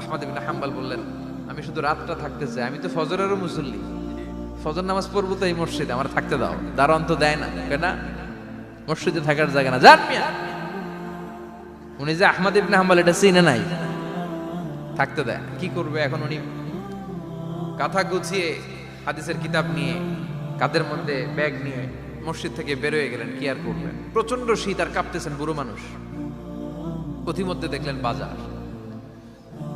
আহমদ ইবিন হাম্বাল বললেন, আমি শুধু রাতটা থাকতে চাই, আমি তো ফজরেরও মুসল্লি। ফজর নামাজ পড়ব তো এই মসজিদে, আমার থাকতে দাও। দারোয়ান তো দেয় না কেন মসজিদে থাকার জায়গা না। যান মিয়া, উনি যে আহমদ ইবনে হাম্বাল, এটা চিনে নাই। থাকতে দেয়। কি করবে এখন উনি? কাঁথা গুছিয়ে হাদিসের কিতাব নিয়ে, কাদের মধ্যে ব্যাগ নিয়ে মসজিদ থেকে বেরোয় গেলেন, কি আর করবেন? প্রচণ্ড শীত আর কাঁপতেছেন বুড়ো মানুষ। পথিমধ্যে দেখলেন বাজার।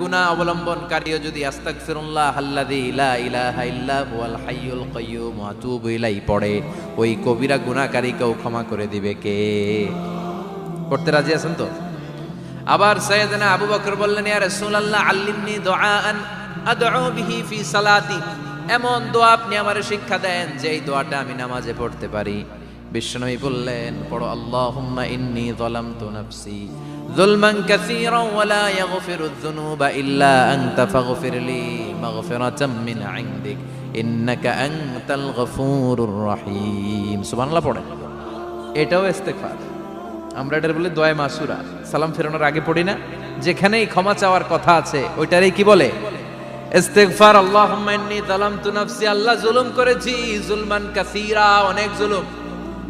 গুনাহ অবলম্বনকারীও যদি আস্তাগফিরুল্লাহ আল্লাযী লা ইলাহা ইল্লা হুয়াল হাইয়ুল কাইয়্যুম ওয়া ইলাইহি পড়ে, ওই কবিরা গুনাহকারীকেও ক্ষমা করে দিবে কে? পড়তে রাজি আছেন তো? আবার সৈয়দনা আবু বকর বললেন, ইয়া রাসূলুল্লাহ, আল্লিমনি দুআআন আদউ বিহি ফি সালাতি। এমন দোয়া আপনি আমারে শিক্ষা দেন যে এই দোয়াটা আমি নামাজে পড়তে পারি। বিশ্বনবী বললেন, পড়ো, আল্লাহুম্মা ইন্নী যালামতু নাফসি। যুলমান কাসীরা ওয়া লা ইয়াগফিরু যুনুবা ইল্লা আনতা ফাগফির লি মাগফিরাতাম মিন ইনদিক, ইন্নাকা আনতাল গফুরুর রহিম। সুবহানাল্লাহ পড়েন এটাও ইস্তেগফার। আমরা এটার বলে দোয়া মাসুরা। সালাম ফেরানোর আগে পড়ি না? যেখানেই ক্ষমা চাওয়ার কথা আছে, ওইটারই কি বলে? ইস্তেগফার, আল্লাহুম্মা ইন্নী যালামতু নাফসি। আল্লাহ জুলুম করেছি, জুলমান কাসীরা অনেক জুলুম।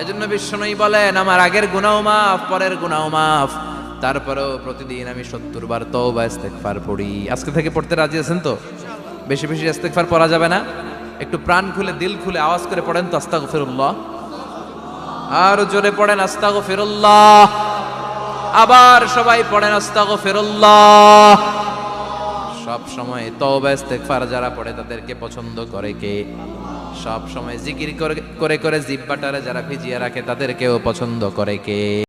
এজন্য বিশ্বনবী বলেন, আমার আগের গুনাহ মাফ, পরের গুনাহ মাফ। তারপরেও প্রতিদিন আমি সত্তর বার তওবা, ইস্তেগফার পড়ি। আজকে থেকে পড়তে রাজি আছেন তো? বেশি বেশি ইস্তেগফার পড়া যাবে না? একটু প্রাণ খুলে, দিল খুলে আওয়াজ করে পড়েন তো, আস্তাগফিরুল্লাহ। আর জোরে পড়েন, আস্তাগফিরুল্লাহ। আবার সবাই পড়েন, আস্তাগফিরুল্লাহ। সব সময় তওবা, ইস্তেগফার যারা পড়ে, তাদেরকে পছন্দ করে কে? সব সময় জিকির করে করে জিব্বাটারে যারা ভিজিয়ে রাখে তাদেরকেও পছন্দ করে কে?